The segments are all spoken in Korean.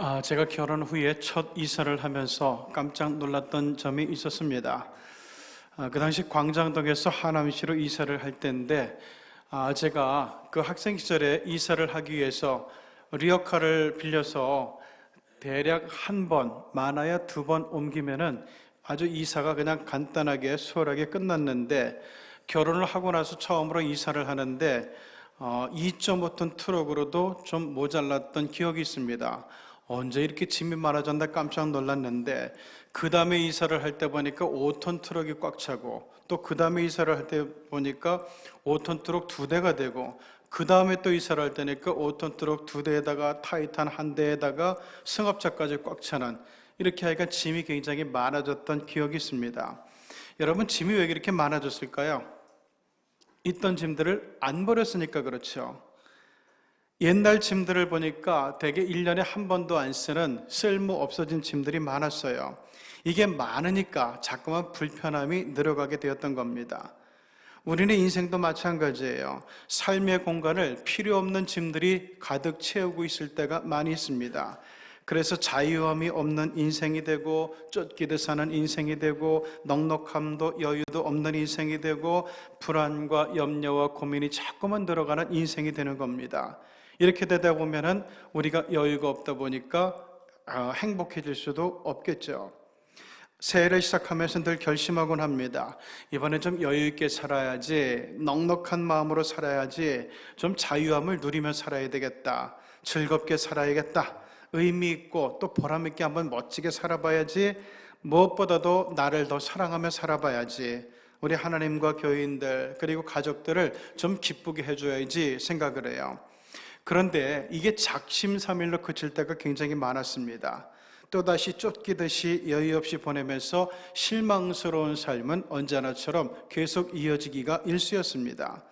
아, 제가 결혼 후에 첫 이사를 하면서 깜짝 놀랐던 점이 있었습니다. 아, 그 당시 광장동에서 하남시로 이사를 할 때인데 아, 제가 그 학생 시절에 이사를 하기 위해서 리어카를 빌려서 대략 한 번, 많아야 두 번 옮기면은 아주 이사가 그냥 간단하게 수월하게 끝났는데 결혼을 하고 나서 처음으로 이사를 하는데 어, 2.5톤 트럭으로도 좀 모자랐던 기억이 있습니다. 언제 이렇게 짐이 많아졌나 깜짝 놀랐는데 그 다음에 이사를 할 때 보니까 5톤 트럭이 꽉 차고 또 그 다음에 이사를 할 때 보니까 5톤 트럭 두 대가 되고 그 다음에 또 이사를 할 때니까 5톤 트럭 두 대에다가 타이탄 한 대에다가 승합차까지 꽉 차는 이렇게 하니까 짐이 굉장히 많아졌던 기억이 있습니다. 여러분 짐이 왜 이렇게 많아졌을까요? 있던 짐들을 안 버렸으니까 그렇죠. 옛날 짐들을 보니까 대개 1년에 한 번도 안 쓰는 쓸모 없어진 짐들이 많았어요. 이게 많으니까 자꾸만 불편함이 늘어가게 되었던 겁니다. 우리는 인생도 마찬가지예요. 삶의 공간을 필요 없는 짐들이 가득 채우고 있을 때가 많이 있습니다. 그래서 자유함이 없는 인생이 되고 쫓기듯 사는 인생이 되고 넉넉함도 여유도 없는 인생이 되고 불안과 염려와 고민이 자꾸만 들어가는 인생이 되는 겁니다. 이렇게 되다 보면은 우리가 여유가 없다 보니까 어, 행복해질 수도 없겠죠. 새해를 시작하면서 늘 결심하곤 합니다. 이번에 좀 여유 있게 살아야지, 넉넉한 마음으로 살아야지, 좀 자유함을 누리며 살아야 되겠다. 즐겁게 살아야겠다. 의미 있고 또 보람 있게 한번 멋지게 살아봐야지. 무엇보다도 나를 더 사랑하며 살아봐야지. 우리 하나님과 교인들 그리고 가족들을 좀 기쁘게 해줘야지 생각을 해요. 그런데 이게 작심삼일로 그칠 때가 굉장히 많았습니다. 또다시 쫓기듯이 여유 없이 보내면서 실망스러운 삶은 언제나처럼 계속 이어지기가 일쑤였습니다.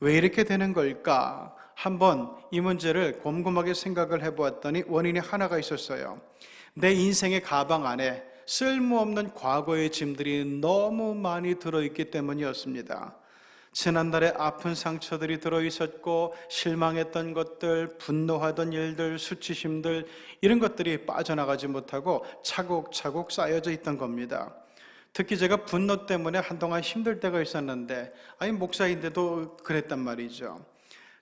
왜 이렇게 되는 걸까? 한번 이 문제를 곰곰하게 생각을 해보았더니 원인이 하나가 있었어요. 내 인생의 가방 안에 쓸모없는 과거의 짐들이 너무 많이 들어있기 때문이었습니다. 지난달에 아픈 상처들이 들어 있었고 실망했던 것들, 분노하던 일들, 수치심들 이런 것들이 빠져나가지 못하고 차곡차곡 쌓여져 있던 겁니다. 특히 제가 분노 때문에 한동안 힘들 때가 있었는데 아니 목사인데도 그랬단 말이죠.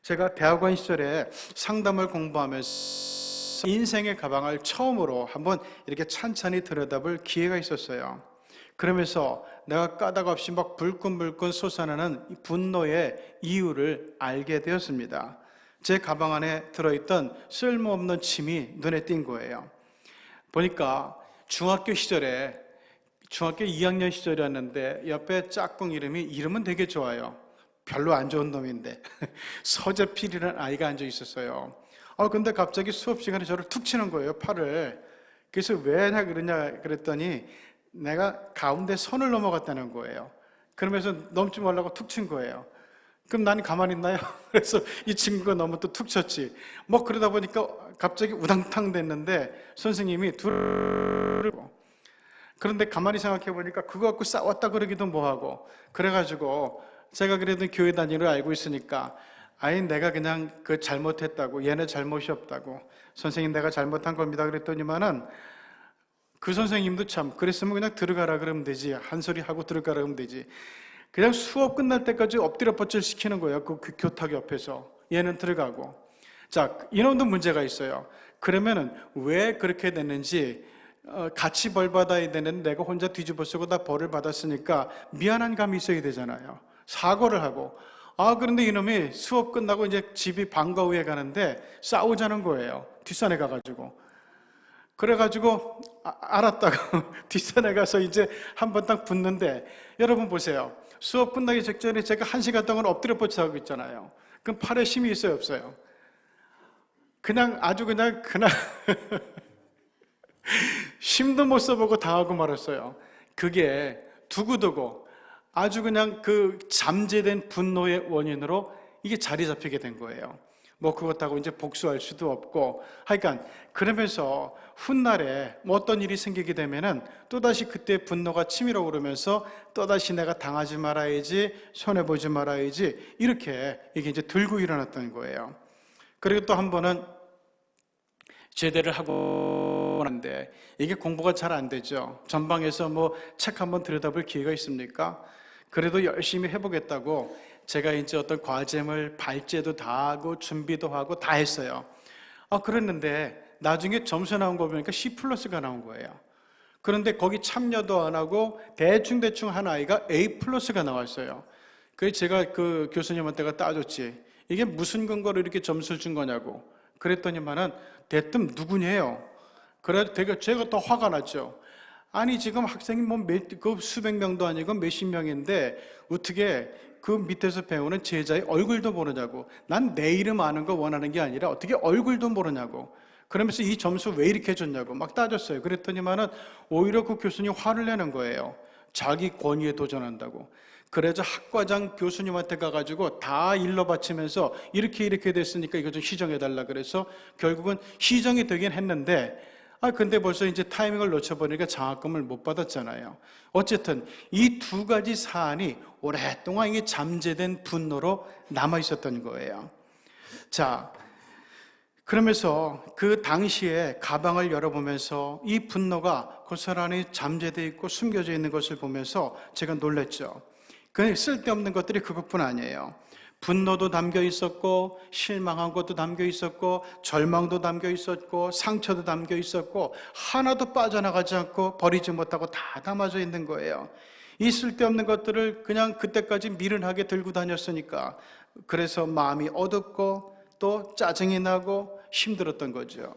제가 대학원 시절에 상담을 공부하면서 인생의 가방을 처음으로 한번 이렇게 찬찬히 들여다볼 기회가 있었어요. 그러면서 내가 까닭 없이 막 불끈불끈 솟아나는 분노의 이유를 알게 되었습니다. 제 가방 안에 들어있던 쓸모없는 침이 눈에 띈 거예요. 보니까 중학교 시절에 중학교 2학년 시절이었는데 옆에 짝꿍 이름이 이름은 되게 좋아요. 별로 안 좋은 놈인데 서재필이라는 아이가 앉아 있었어요. 어 근데 갑자기 수업 시간에 저를 툭 치는 거예요 팔을. 그래서 왜냐 그러냐 그랬더니 내가 가운데 선을 넘어갔다는 거예요. 그러면서 넘지 말라고 툭 친 거예요. 그럼 난 가만히 있나요? 그래서 이 친구가 너무 또 툭 쳤지. 뭐 그러다 보니까 갑자기 우당탕 됐는데 선생님이 둘을 그런데 가만히 생각해 보니까 그거 갖고 싸웠다 그러기도 뭐하고 그래가지고 제가 그래도 교회 다니를 알고 있으니까 아니 내가 그냥 그 잘못했다고 얘네 잘못이 없다고 선생님 내가 잘못한 겁니다 그랬더니만은 그 선생님도 참 그랬으면 그냥 들어가라 그러면 되지. 한 소리 하고 들어가라 그러면 되지. 그냥 수업 끝날 때까지 엎드려 뻗질 시키는 거예요. 그 교탁 옆에서. 얘는 들어가고. 자 이놈도 문제가 있어요. 그러면은 왜 그렇게 됐는지 어, 같이 벌 받아야 되는 내가 혼자 뒤집어 쓰고 다 벌을 받았으니까 미안한 감이 있어야 되잖아요. 사과를 하고. 아 그런데 이놈이 수업 끝나고 이제 집이 방과 후에 가는데 싸우자는 거예요. 뒷산에 가가지고 그래가지고 아, 알았다고 뒷산에 가서 이제 한 번 딱 붙는데 여러분 보세요. 수업 끝나기 직전에 제가 한 시간 동안 엎드려 뻗쳐하고 있잖아요. 그럼 팔에 힘이 있어요, 없어요? 그냥 아주 그냥 그냥 힘도 못 써보고 당하고 말았어요. 그게 두고두고 아주 그냥 그 잠재된 분노의 원인으로 이게 자리 잡히게 된 거예요. 뭐 그것하고 이제 복수할 수도 없고 하여간 그러면서 훗날에 뭐 어떤 일이 생기게 되면은 또다시 그때 분노가 치밀어 오르면서 또다시 내가 당하지 말아야지 손해보지 말아야지 이렇게 이게 이제 들고 일어났던 거예요 그리고 또 한 번은 제대를 하고 하는데 이게 공부가 잘 안 되죠. 전방에서 뭐 책 한번 들여다볼 기회가 있습니까? 그래도 열심히 해보겠다고 제가 이제 어떤 과제물 발제도 다 하고 준비도 하고 다 했어요. 아, 그랬는데 나중에 점수 나온 거 보니까 C 플러스가 나온 거예요. 그런데 거기 참여도 안 하고 대충 대충 한 아이가 A 플러스가 나왔어요. 그래서 제가 그 교수님한테가 따졌지. 이게 무슨 근거로 이렇게 점수를 준 거냐고. 그랬더니만은 대뜸 누구냐요? 그래 되게 제가 더 화가 났죠. 아니 지금 학생이 뭐그 수백 명도 아니고 몇십 명인데 어떻게 그 밑에서 배우는 제자의 얼굴도 모르냐고. 난 내 이름 아는 거 원하는 게 아니라 어떻게 얼굴도 모르냐고. 그러면서 이 점수 왜 이렇게 줬냐고 막 따졌어요. 그랬더니만은 오히려 그 교수님 화를 내는 거예요. 자기 권위에 도전한다고. 그래서 학과장 교수님한테 가가지고 다 일러 바치면서 이렇게 이렇게 됐으니까 이거 좀 시정해달라 그래서 결국은 시정이 되긴 했는데 아 근데 벌써 이제 타이밍을 놓쳐버리니까 장학금을 못 받았잖아요. 어쨌든 이 두 가지 사안이 오랫동안 이게 잠재된 분노로 남아 있었던 거예요. 자, 그러면서 그 당시에 가방을 열어보면서 이 분노가 고스란히 잠재되어 있고 숨겨져 있는 것을 보면서 제가 놀랐죠. 그 쓸데없는 것들이 그것뿐 아니에요. 분노도 담겨 있었고, 실망한 것도 담겨 있었고, 절망도 담겨 있었고, 상처도 담겨 있었고, 하나도 빠져나가지 않고 버리지 못하고 다 담아져 있는 거예요. 이 쓸데없는 것들을 그냥 그때까지 미련하게 들고 다녔으니까, 그래서 마음이 어둡고, 또 짜증이 나고 힘들었던 거죠.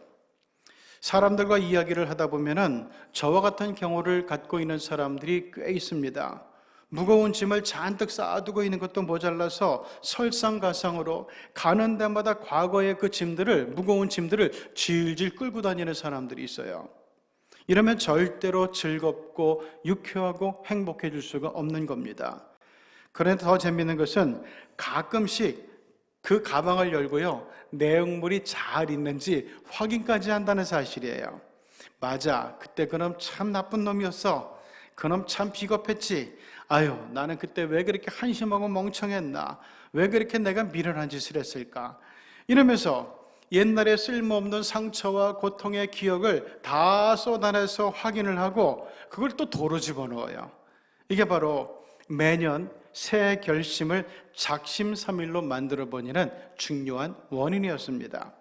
사람들과 이야기를 하다 보면은 저와 같은 경우를 갖고 있는 사람들이 꽤 있습니다. 무거운 짐을 잔뜩 쌓아두고 있는 것도 모자라서 설상가상으로 가는 데마다 과거의 그 짐들을 무거운 짐들을 질질 끌고 다니는 사람들이 있어요. 이러면 절대로 즐겁고 유쾌하고 행복해질 수가 없는 겁니다. 그런데 더 재밌는 것은 가끔씩 그 가방을 열고요. 내용물이 잘 있는지 확인까지 한다는 사실이에요. 맞아. 그때 그놈 참 나쁜 놈이었어. 그놈 참 비겁했지. 아유, 나는 그때 왜 그렇게 한심하고 멍청했나? 왜 그렇게 내가 미련한 짓을 했을까? 이러면서 옛날에 쓸모없는 상처와 고통의 기억을 다 쏟아내서 확인을 하고 그걸 또 도로 집어넣어요. 이게 바로 매년 새 결심을 작심삼일로 만들어 버리는 중요한 원인이었습니다.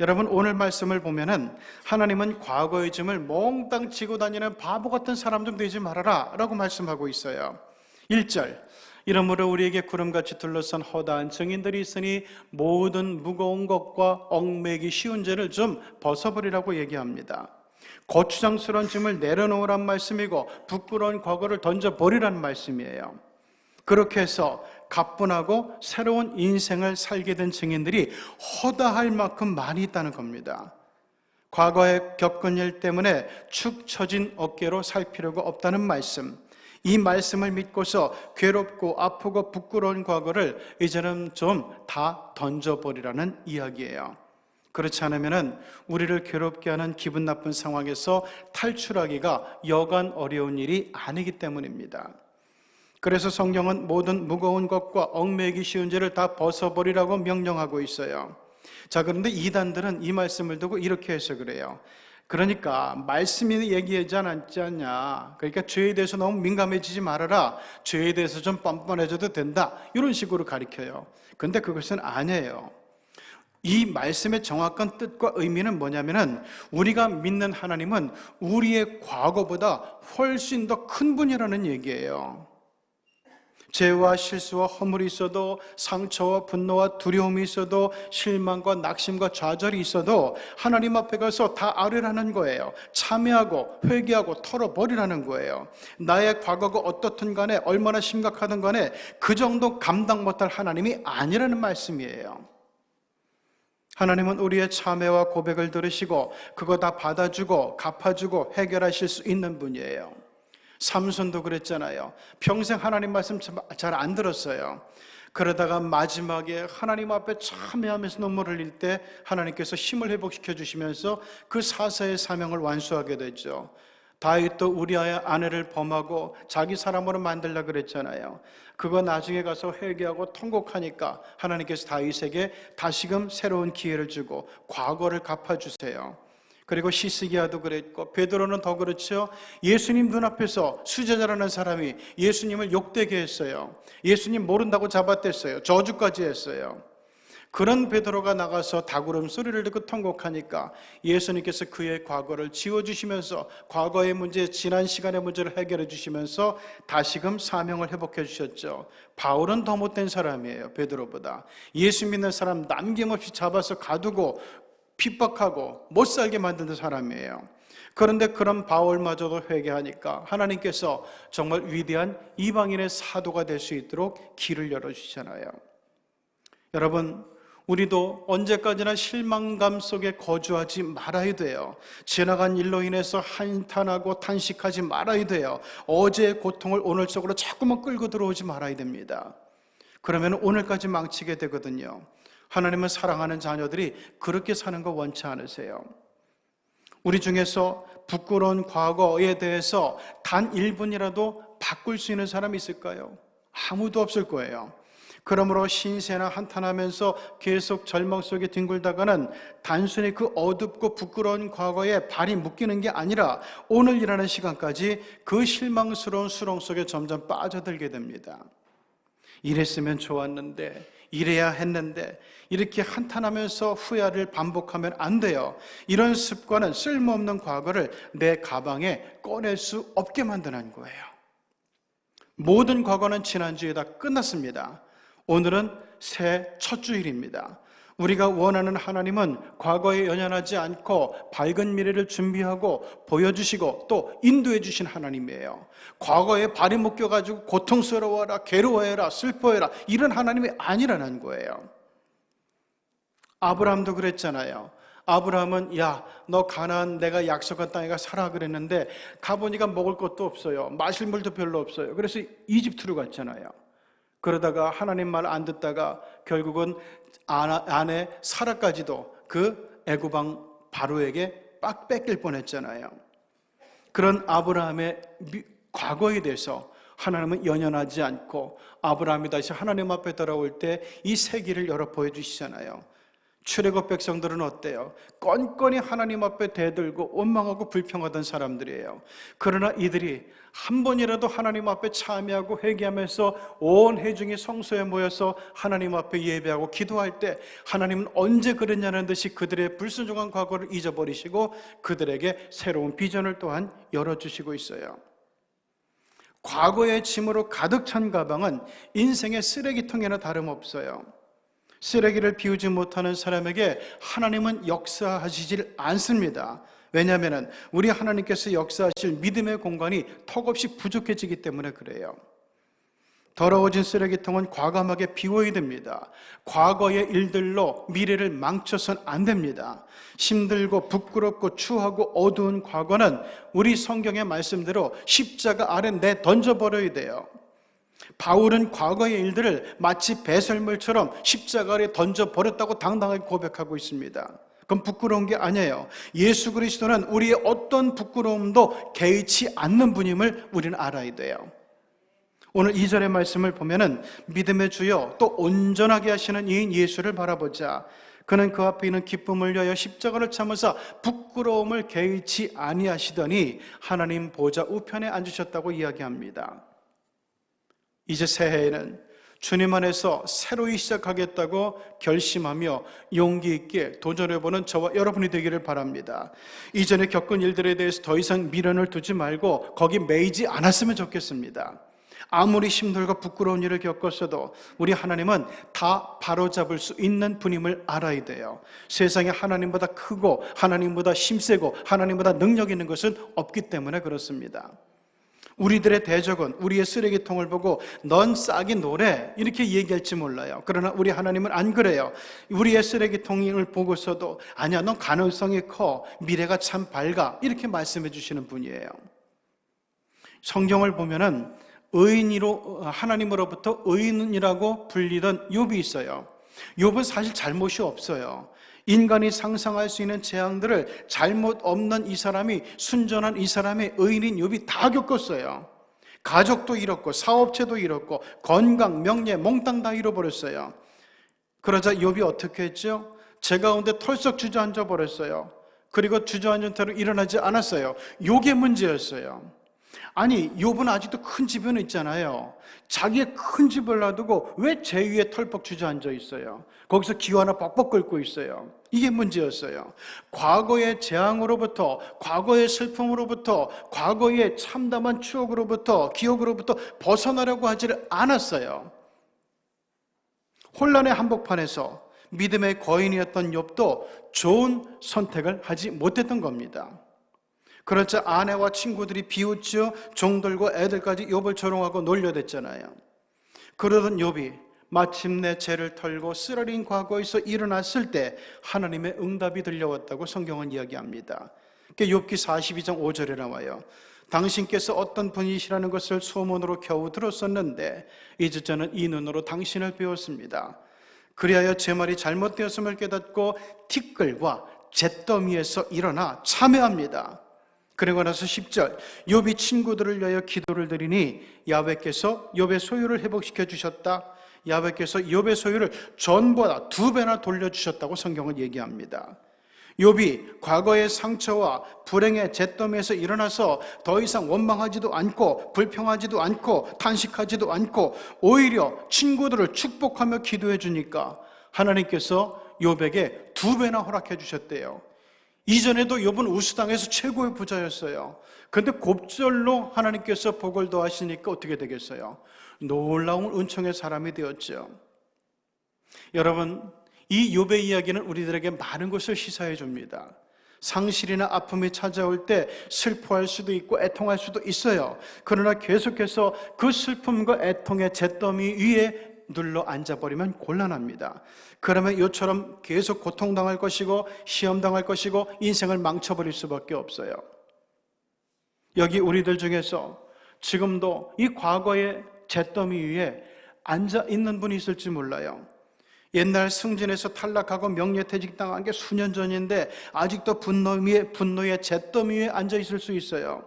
여러분 오늘 말씀을 보면은 하나님은 과거의 짐을 몽땅 지고 다니는 바보 같은 사람 좀 되지 말아라 라고 말씀하고 있어요. 1절 이러므로 우리에게 구름같이 둘러싼 허다한 증인들이 있으니 모든 무거운 것과 얽매기 쉬운 죄를 좀 벗어버리라고 얘기합니다. 고추장스러운 짐을 내려놓으란 말씀이고 부끄러운 과거를 던져버리란 말씀이에요. 그렇게 해서 가뿐하고 새로운 인생을 살게 된 증인들이 허다할 만큼 많이 있다는 겁니다. 과거에 겪은 일 때문에 축 처진 어깨로 살 필요가 없다는 말씀. 이 말씀을 믿고서 괴롭고 아프고 부끄러운 과거를 이제는 좀 다 던져버리라는 이야기예요. 그렇지 않으면 우리를 괴롭게 하는 기분 나쁜 상황에서 탈출하기가 여간 어려운 일이 아니기 때문입니다. 그래서 성경은 모든 무거운 것과 얽매기 쉬운 죄를 다 벗어버리라고 명령하고 있어요. 자, 그런데 이단들은 이 말씀을 두고 이렇게 해서 그래요. 그러니까 말씀이 얘기하지 않지 않냐. 그러니까 죄에 대해서 너무 민감해지지 말아라. 죄에 대해서 좀 뻔뻔해져도 된다. 이런 식으로 가리켜요. 근데 그것은 아니에요. 이 말씀의 정확한 뜻과 의미는 뭐냐면은 우리가 믿는 하나님은 우리의 과거보다 훨씬 더 큰 분이라는 얘기예요. 죄와 실수와 허물이 있어도 상처와 분노와 두려움이 있어도 실망과 낙심과 좌절이 있어도 하나님 앞에 가서 다 아뢰라는 거예요. 참여하고 회개하고 털어버리라는 거예요. 나의 과거가 어떻든 간에 얼마나 심각하든 간에 그 정도 감당 못할 하나님이 아니라는 말씀이에요. 하나님은 우리의 참회와 고백을 들으시고 그거 다 받아주고 갚아주고 해결하실 수 있는 분이에요. 삼손도 그랬잖아요. 평생 하나님 말씀 잘 안 들었어요. 그러다가 마지막에 하나님 앞에 참회하면서 눈물 흘릴 때 하나님께서 힘을 회복시켜 주시면서 그 사사의 사명을 완수하게 되죠. 다윗도 우리아의 아내를 범하고 자기 사람으로 만들라 그랬잖아요. 그거 나중에 가서 회개하고 통곡하니까 하나님께서 다윗에게 다시금 새로운 기회를 주고 과거를 갚아주세요. 그리고 시스기야도 그랬고 베드로는 더 그렇죠. 예수님 눈앞에서 수제자라는 사람이 예수님을 욕되게 했어요. 예수님 모른다고 잡아댔어요. 저주까지 했어요. 그런 베드로가 나가서 다구름 소리를 듣고 통곡하니까 예수님께서 그의 과거를 지워주시면서 과거의 문제, 지난 시간의 문제를 해결해 주시면서 다시금 사명을 회복해 주셨죠. 바울은 더 못된 사람이에요. 베드로보다. 예수 믿는 사람 남김없이 잡아서 가두고 핍박하고 못 살게 만드는 사람이에요. 그런데 그런 바울마저도 회개하니까 하나님께서 정말 위대한 이방인의 사도가 될 수 있도록 길을 열어주시잖아요. 여러분, 우리도 언제까지나 실망감 속에 거주하지 말아야 돼요. 지나간 일로 인해서 한탄하고 탄식하지 말아야 돼요. 어제의 고통을 오늘 속으로 자꾸만 끌고 들어오지 말아야 됩니다. 그러면 오늘까지 망치게 되거든요. 하나님은 사랑하는 자녀들이 그렇게 사는 거 원치 않으세요. 우리 중에서 부끄러운 과거에 대해서 단 1분이라도 바꿀 수 있는 사람이 있을까요? 아무도 없을 거예요. 그러므로 신세나 한탄하면서 계속 절망 속에 뒹굴다가는 단순히 그 어둡고 부끄러운 과거에 발이 묶이는 게 아니라 오늘이라는 시간까지 그 실망스러운 수렁 속에 점점 빠져들게 됩니다. 이랬으면 좋았는데, 이래야 했는데, 이렇게 한탄하면서 후회를 반복하면 안 돼요. 이런 습관은 쓸모없는 과거를 내 가방에 꺼낼 수 없게 만드는 거예요. 모든 과거는 지난주에 다 끝났습니다. 오늘은 새 첫 주일입니다. 우리가 원하는 하나님은 과거에 연연하지 않고 밝은 미래를 준비하고 보여주시고 또 인도해 주신 하나님이에요. 과거에 발이 묶여가지고 고통스러워라, 괴로워해라, 슬퍼해라 이런 하나님이 아니라는 거예요. 아브라함도 그랬잖아요. 아브라함은 야, 너 가나안 내가 약속한 땅에 가 살아 그랬는데 가보니까 먹을 것도 없어요. 마실 물도 별로 없어요. 그래서 이집트로 갔잖아요. 그러다가 하나님 말 안 듣다가 결국은 아내 사라까지도 그 애굽왕 바로에게 빡 뺏길 뻔했잖아요. 그런 아브라함의 과거에 대해서 하나님은 연연하지 않고 아브라함이 다시 하나님 앞에 돌아올 때 이 세기를 열어 보여주시잖아요. 출애굽 백성들은 어때요? 건건이 하나님 앞에 대들고 원망하고 불평하던 사람들이에요. 그러나 이들이 한 번이라도 하나님 앞에 참여하고 회개하면서 온 회중이 성소에 모여서 하나님 앞에 예배하고 기도할 때 하나님은 언제 그랬냐는 듯이 그들의 불순종한 과거를 잊어버리시고 그들에게 새로운 비전을 또한 열어주시고 있어요. 과거의 짐으로 가득 찬 가방은 인생의 쓰레기통이나 다름없어요. 쓰레기를 비우지 못하는 사람에게 하나님은 역사하시질 않습니다. 왜냐하면 우리 하나님께서 역사하실 믿음의 공간이 턱없이 부족해지기 때문에 그래요. 더러워진 쓰레기통은 과감하게 비워야 됩니다. 과거의 일들로 미래를 망쳐선 안 됩니다. 힘들고 부끄럽고 추하고 어두운 과거는 우리 성경의 말씀대로 십자가 아래 내 던져버려야 돼요. 바울은 과거의 일들을 마치 배설물처럼 십자가 아래 던져 버렸다고 당당하게 고백하고 있습니다. 그건 부끄러운 게 아니에요. 예수 그리스도는 우리의 어떤 부끄러움도 개의치 않는 분임을 우리는 알아야 돼요. 오늘 2절의 말씀을 보면은 믿음의 주여 또 온전하게 하시는 이인 예수를 바라보자. 그는 그 앞에 있는 기쁨을 위하여 십자가를 참으사 부끄러움을 개의치 아니하시더니 하나님 보좌 우편에 앉으셨다고 이야기합니다. 이제 새해에는 주님 안에서 새로이 시작하겠다고 결심하며 용기 있게 도전해보는 저와 여러분이 되기를 바랍니다. 이전에 겪은 일들에 대해서 더 이상 미련을 두지 말고 거기 매이지 않았으면 좋겠습니다. 아무리 힘들고 부끄러운 일을 겪었어도 우리 하나님은 다 바로잡을 수 있는 분임을 알아야 돼요. 세상에 하나님보다 크고 하나님보다 힘세고 하나님보다 능력 있는 것은 없기 때문에 그렇습니다. 우리들의 대적은 우리의 쓰레기통을 보고 넌 싹이 노래 이렇게 얘기할지 몰라요. 그러나 우리 하나님은 안 그래요. 우리의 쓰레기통을 보고서도 아니야 넌 가능성이 커 미래가 참 밝아 이렇게 말씀해 주시는 분이에요. 성경을 보면은 의인으로 하나님으로부터 의인이라고 불리던 욥이 있어요. 욥은 사실 잘못이 없어요. 인간이 상상할 수 있는 재앙들을 잘못 없는 이 사람이 순전한 이 사람의 의인인 욥이 다 겪었어요. 가족도 잃었고 사업체도 잃었고 건강, 명예, 몽땅 다 잃어버렸어요. 그러자 욥이 어떻게 했죠? 제 가운데 털썩 주저앉아 버렸어요. 그리고 주저앉은 채로 일어나지 않았어요. 요게 문제였어요. 아니, 욥은 아직도 큰 집은 있잖아요. 자기의 큰 집을 놔두고 왜 제 위에 털뻑 주저앉아 있어요? 거기서 기어 하나 뻑뻑 끓고 있어요. 이게 문제였어요. 과거의 재앙으로부터, 과거의 슬픔으로부터, 과거의 참담한 추억으로부터, 기억으로부터 벗어나려고 하지를 않았어요. 혼란의 한복판에서 믿음의 거인이었던 욥도 좋은 선택을 하지 못했던 겁니다. 그렇자 아내와 친구들이 비웃죠. 종들과 애들까지 욥을 조롱하고 놀려댔잖아요. 그러던 욥이 마침내 죄를 털고 쓰러린 과거에서 일어났을 때 하나님의 응답이 들려왔다고 성경은 이야기합니다. 욥기 42장 5절에 나와요. 당신께서 어떤 분이시라는 것을 소문으로 겨우 들었었는데 이제 저는 이 눈으로 당신을 배웠습니다. 그리하여 제 말이 잘못되었음을 깨닫고 티끌과 잿더미에서 일어나 참여합니다. 그리고 나서 10절 욥이 친구들을 위하여 기도를 드리니 야훼께서 욥의 소유를 회복시켜 주셨다. 야훼께서 욥의 소유를 전보다 두 배나 돌려 주셨다고 성경은 얘기합니다. 욥이 과거의 상처와 불행의 잿더미에서 일어나서 더 이상 원망하지도 않고 불평하지도 않고 탄식하지도 않고 오히려 친구들을 축복하며 기도해 주니까 하나님께서 욥에게 두 배나 허락해 주셨대요. 이전에도 욥은 우수당에서 최고의 부자였어요. 그런데 곱절로 하나님께서 복을 더하시니까 어떻게 되겠어요? 놀라운 은총의 사람이 되었죠. 여러분, 이 욥의 이야기는 우리들에게 많은 것을 시사해 줍니다. 상실이나 아픔이 찾아올 때 슬퍼할 수도 있고 애통할 수도 있어요. 그러나 계속해서 그 슬픔과 애통의 잿더미 위에 눌러 앉아버리면 곤란합니다. 그러면 이처럼 계속 고통당할 것이고 시험당할 것이고 인생을 망쳐버릴 수밖에 없어요. 여기 우리들 중에서 지금도 이 과거의 잿더미 위에 앉아 있는 분이 있을지 몰라요. 옛날 승진에서 탈락하고 명예퇴직 당한 게 수년 전인데 아직도 분노 위에 분노의 잿더미 위에 앉아 있을 수 있어요.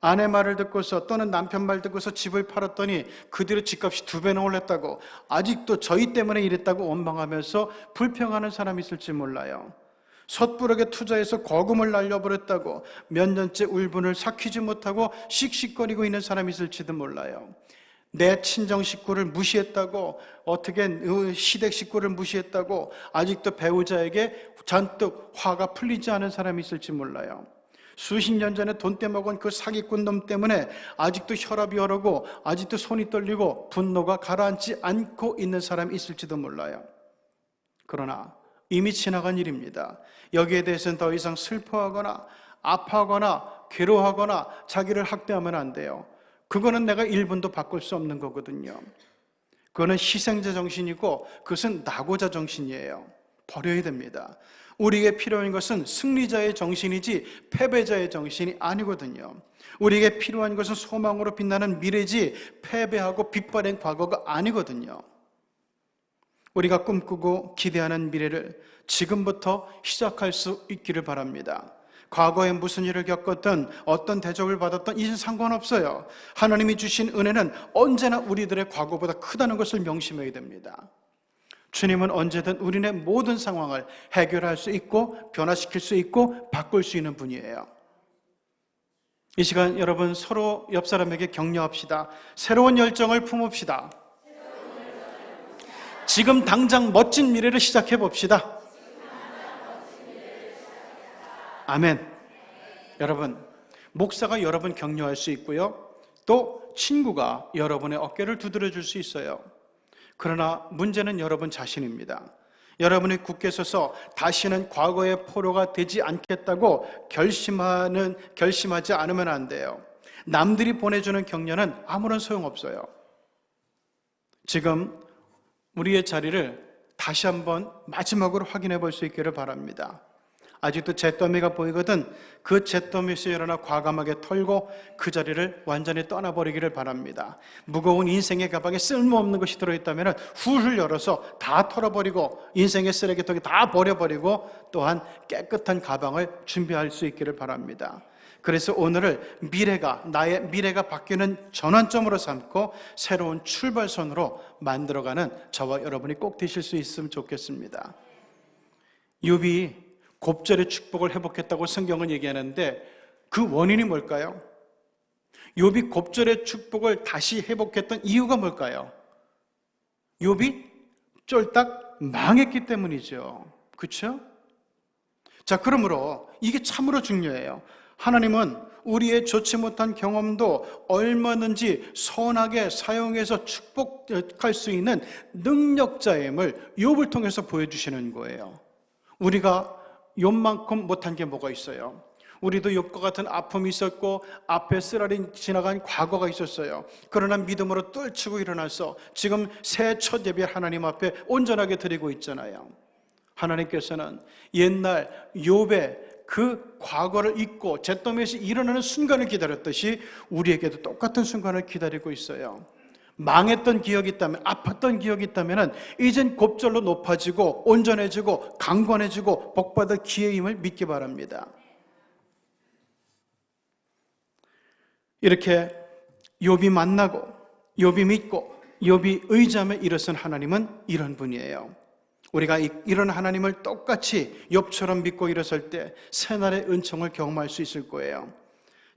아내 말을 듣고서 또는 남편 말 듣고서 집을 팔았더니 그 뒤로 집값이 두 배나 올랐다고 아직도 저희 때문에 이랬다고 원망하면서 불평하는 사람이 있을지 몰라요. 섣부르게 투자해서 거금을 날려버렸다고 몇 년째 울분을 삭히지 못하고 씩씩거리고 있는 사람이 있을지도 몰라요. 내 친정 식구를 무시했다고 어떻게 시댁 식구를 무시했다고 아직도 배우자에게 잔뜩 화가 풀리지 않은 사람이 있을지 몰라요. 수십 년 전에 돈 떼먹은 그 사기꾼 놈 때문에 아직도 혈압이 오르고 아직도 손이 떨리고 분노가 가라앉지 않고 있는 사람이 있을지도 몰라요. 그러나 이미 지나간 일입니다. 여기에 대해서는 더 이상 슬퍼하거나 아파하거나 괴로워하거나 자기를 학대하면 안 돼요. 그거는 내가 1분도 바꿀 수 없는 거거든요. 그거는 희생자 정신이고 그것은 낙오자 정신이에요. 버려야 됩니다. 우리에게 필요한 것은 승리자의 정신이지 패배자의 정신이 아니거든요. 우리에게 필요한 것은 소망으로 빛나는 미래지 패배하고 빛바랜 과거가 아니거든요. 우리가 꿈꾸고 기대하는 미래를 지금부터 시작할 수 있기를 바랍니다. 과거에 무슨 일을 겪었던 어떤 대접을 받았던 이제 상관없어요. 하나님이 주신 은혜는 언제나 우리들의 과거보다 크다는 것을 명심해야 됩니다. 주님은 언제든 우리네 모든 상황을 해결할 수 있고 변화시킬 수 있고 바꿀 수 있는 분이에요. 이 시간 여러분 서로 옆 사람에게 격려합시다. 새로운 열정을 품읍시다. 지금 당장 멋진 미래를 시작해 봅시다. 아멘. 여러분, 목사가 여러분 격려할 수 있고요. 또 친구가 여러분의 어깨를 두드려 줄 수 있어요. 그러나 문제는 여러분 자신입니다. 여러분이 굳게 서서 다시는 과거의 포로가 되지 않겠다고 결심하는, 결심하지 않으면 안 돼요. 남들이 보내주는 격려는 아무런 소용 없어요. 지금 우리의 자리를 다시 한번 마지막으로 확인해 볼 수 있기를 바랍니다. 아직도 잿더미가 보이거든 그 잿더미에서 일어나 과감하게 털고 그 자리를 완전히 떠나버리기를 바랍니다. 무거운 인생의 가방에 쓸모없는 것이 들어있다면 훌훌 열어서 다 털어버리고 인생의 쓰레기통에 다 버려버리고 또한 깨끗한 가방을 준비할 수 있기를 바랍니다. 그래서 오늘을 미래가 나의 미래가 바뀌는 전환점으로 삼고 새로운 출발선으로 만들어가는 저와 여러분이 꼭 되실 수 있으면 좋겠습니다. 욥이 곱절의 축복을 회복했다고 성경은 얘기하는데 그 원인이 뭘까요? 욥이 곱절의 축복을 다시 회복했던 이유가 뭘까요? 욥이 쫄딱 망했기 때문이죠. 그렇죠? 자, 그러므로 이게 참으로 중요해요. 하나님은 우리의 좋지 못한 경험도 얼마든지 선하게 사용해서 축복할 수 있는 능력자임을 욥을 통해서 보여주시는 거예요. 우리가 욥만큼 못한 게 뭐가 있어요? 우리도 욥과 같은 아픔이 있었고 앞에 쓰라린 지나간 과거가 있었어요. 그러나 믿음으로 뚫치고 일어나서 지금 새 첫 예배 하나님 앞에 온전하게 드리고 있잖아요. 하나님께서는 옛날 욥의 그 과거를 잊고 잿더미에서 일어나는 순간을 기다렸듯이 우리에게도 똑같은 순간을 기다리고 있어요. 망했던 기억이 있다면, 아팠던 기억이 있다면, 이젠 곱절로 높아지고, 온전해지고, 강건해지고, 복받을 기회임을 믿기 바랍니다. 이렇게 욥이 만나고, 욥이 믿고, 욥이 의지하며 일어선 하나님은 이런 분이에요. 우리가 이- 이런 하나님을 똑같이 욥처럼 믿고 일어설 때 새날의 은총을 경험할 수 있을 거예요.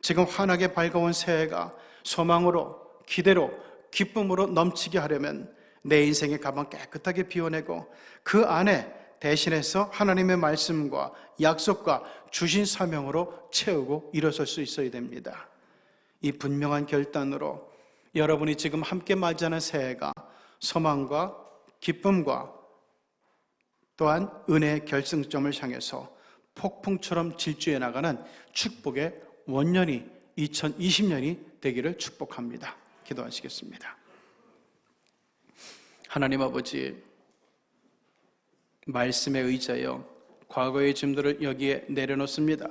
지금 환하게 밝아온 새해가 소망으로, 기대로, 기쁨으로 넘치게 하려면 내 인생의 가방 깨끗하게 비워내고 그 안에 대신해서 하나님의 말씀과 약속과 주신 사명으로 채우고 일어설 수 있어야 됩니다. 이 분명한 결단으로 여러분이 지금 함께 맞이하는 새해가 소망과 기쁨과 또한 은혜의 결승점을 향해서 폭풍처럼 질주해 나가는 축복의 원년이 2020년이 되기를 축복합니다. 기도하시겠습니다. 하나님 아버지, 말씀에 의지하여 과거의 짐들을 여기에 내려놓습니다.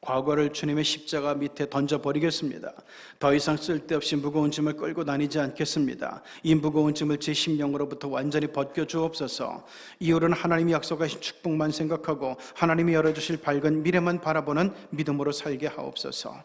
과거를 주님의 십자가 밑에 던져버리겠습니다. 더 이상 쓸데없이 무거운 짐을 끌고 다니지 않겠습니다. 이 무거운 짐을 제 심령으로부터 완전히 벗겨 주옵소서. 이후로는 하나님이 약속하신 축복만 생각하고 하나님이 열어주실 밝은 미래만 바라보는 믿음으로 살게 하옵소서.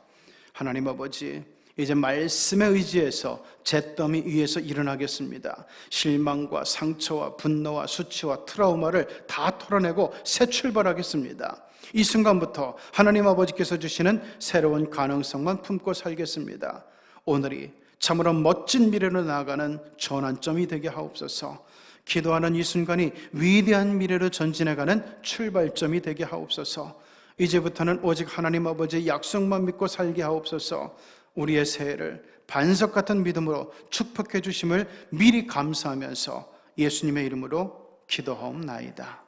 하나님 아버지, 이제 말씀에 의지해서 잿더미 위에서 일어나겠습니다. 실망과 상처와 분노와 수치와 트라우마를 다 털어내고 새 출발하겠습니다. 이 순간부터 하나님 아버지께서 주시는 새로운 가능성만 품고 살겠습니다. 오늘이 참으로 멋진 미래로 나아가는 전환점이 되게 하옵소서. 기도하는 이 순간이 위대한 미래로 전진해가는 출발점이 되게 하옵소서. 이제부터는 오직 하나님 아버지의 약속만 믿고 살게 하옵소서. 우리의 새해를 반석 같은 믿음으로 축복해 주심을 미리 감사하면서 예수님의 이름으로 기도하옵나이다.